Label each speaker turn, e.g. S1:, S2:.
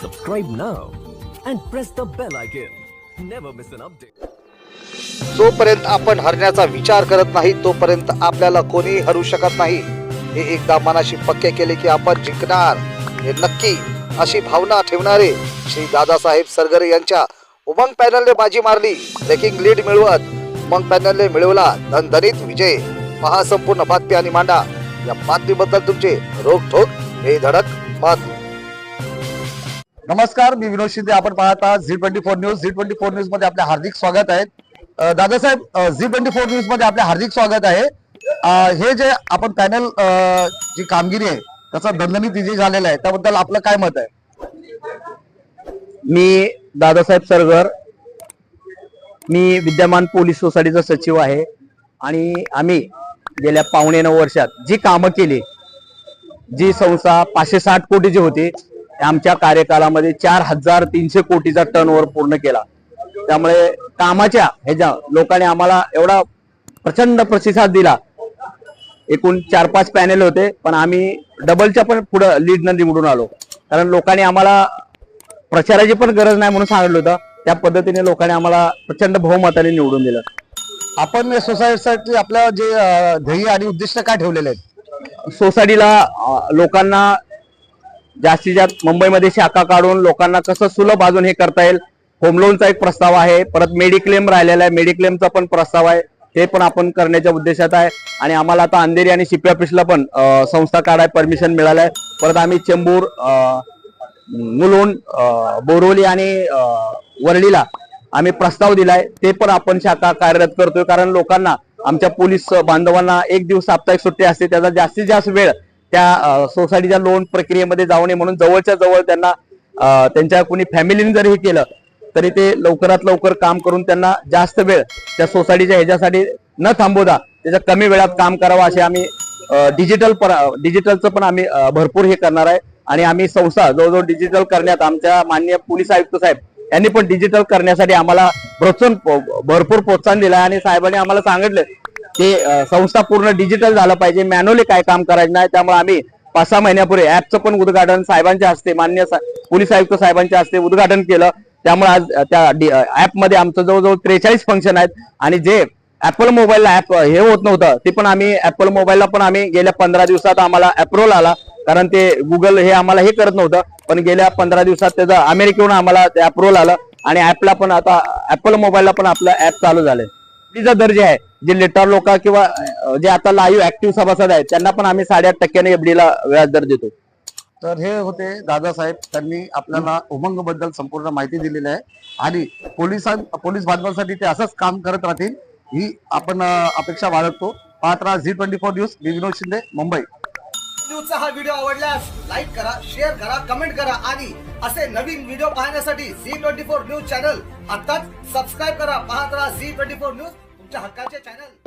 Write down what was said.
S1: Subscribe now and press the bell icon. Never miss an update.
S2: जोपर्यंत आपण हरण्याचा विचार करत नाही तोपर्यंत आपल्याला कोणी हरू शकत नाही. हे एकदा मनाशी पक्के केले की आपण जिंकणार. हे नक्की अशी भावना ठेवणारे श्री दादासाहेब सरगरे यांच्या उमंग पॅनलने बाजी मारली. ब्रेकिंग लीड मिळवत उमंग पॅनलने मिळवला धनधनीत विजय. पहा संपूर्ण बातमी आणि मांडा. या बातमीबद्दल तुमचे रोखोक हे धडक मत नमस्कार मी विनोद शिंदे. आपण पाहत आहात Zee twenty four news Zee twenty four न्यूजमध्ये आपले हार्दिक स्वागत आहे. दादासाहेब झी ट्वेंटी फोर न्यूजमध्ये आपले हार्दिक स्वागत आहे. हे जे आपण पॅनल जी कामगिरी आहे त्याचा दणदणीत विजय झालेला आहे. त्याबद्दल आपलं काय मत आहे?
S3: मी दादासाहेब सरगर मी विद्यमान पोलीस सोसायटीचा सचिव आहे. आणि आम्ही गेल्या पावणे नऊ वर्षात जी कामं केली जी संस्था पाचशे साठ कोटीची होती आमच्या कार्यकालामध्ये चार हजार तीनशे कोटीचा टर्न ओव्हर पूर्ण केला. त्यामुळे कामाच्या ह्याच्या लोकांनी आम्हाला एवढा प्रचंड प्रतिसाद दिला. एकूण चार पाच पॅनेल होते पण आम्ही डबलच्या पण पुढं लीडनं निवडून आलो. कारण लोकांनी आम्हाला प्रचाराची पण गरज नाही म्हणून सांगितलं होतं. त्या पद्धतीने लोकांनी आम्हाला प्रचंड बहुमताने निवडून दिलं.
S2: आपण सोसायटीसाठी आपलं जे ध्येय आणि उद्दिष्ट काय ठेवलेले आहेत?
S3: सोसायटीला लोकांना जास्तीत जास्त मुंबईमध्ये शाखा काढून लोकांना कसं सुलभ अजून हे करता येईल होम लोनचा एक प्रस्ताव आहे. परत मेडिक्लेम राहिलेला आहे. मेडिक्लेमचा पण प्रस्ताव आहे. ते पण आपण करण्याच्या उद्देशात आहे. आणि आम्हाला आता अंधेरी आणि शिपी ऑफिसला पण संस्था काढाय परमिशन मिळालं आहे परत आम्ही चेंबूर मुलुंड बोरोली आणि वर्डीला वरळीला आम्ही प्रस्ताव दिलाय ते पण आपण शाखा कार्यरत करतोय कारण लोकांना आमच्या पोलीस बांधवांना एक दिवस साप्ताहिक सुट्टी असते त्याचा जास्तीत जास्त वेळ त्या सोसायटीच्या लोन प्रक्रियेमध्ये जाऊ नये म्हणून जवळच्या जवळ त्यांना त्यांच्या कोणी फॅमिलीने जरी हे केलं तरी ते लवकरात लवकर काम करून त्यांना जास्त वेळ त्या सोसायटीच्या ह्याच्यासाठी न थांबवता त्याच्या कमी वेळात काम करावं असे आम्ही डिजिटल डिजिटलचं पण आम्ही भरपूर हे करणार आहे. आणि आम्ही संस्था जवळजवळ डिजिटल करण्यात आमच्या माननीय पोलीस आयुक्त साहेब यांनी पण डिजिटल करण्यासाठी आम्हाला प्रोत्साहन भरपूर प्रोत्साहन दिलं आहे. आणि साहेबांनी आम्हाला सांगितलं की संस्था पूर्ण डिजिटल झालं पाहिजे. मॅन्युअली काय काम करायचं नाही. त्यामुळे आम्ही पाच सहा महिन्यापूर्वी ऍपचं पण उद्घाटन साहेबांच्या हस्ते मान्य सा- पोलीस आयुक्त साहेबांच्या हस्ते उद्घाटन केलं. त्यामुळे आज त्या ऍपमध्ये आमचं जवळजवळ त्रेचाळीस फंक्शन आहेत. आणि जे ऍपल मोबाईलला ऍप हे होत नव्हतं ते पण आम्ही ऍपल मोबाईलला पण आम्ही गेल्या पंधरा दिवसात आम्हाला अप्रोल आला. कारण ते गुगल हे आम्हाला हे करत नव्हतं. पण गेल्या पंधरा दिवसात त्याचं अमेरिकेहून आम्हाला ते अप्रुव्हल आलं आणि ऍपला पण आता ऍपल मोबाईलला पण आपलं ऍप चालू झालंय. तिचा दर्जा आहे. जे लेटर लोक किंवा जे आता लाईव्ह ऍक्टिव्ह सभासद आहेत त्यांना पण आम्ही साडेआठ टक्क्याने एफडीला व्याज दर देतो.
S2: तर हे होते दादासाहेब. त्यांनी आपल्याला उमंगबद्दल संपूर्ण माहिती दिलेली आहे. आणि पोलिसां पोलीस बांधवांसाठी ते असंच काम करत राहतील ही आपण अपेक्षा बाळगतो. पाहत राहा झी ट्वेंटी फोर न्यूज. मी विनोद शिंदे मुंबई.
S4: न्यूजचा हा व्हिडिओ आवडल्यास लाईक करा शेअर करा कमेंट करा आणि असे नवीन व्हिडिओ पाहण्यासाठी Zee twenty four news channel आताच सबस्क्राईब करा. पाहत राहा झी ट्वेंटी फोर न्यूज तुमच्या हक्काचे चॅनल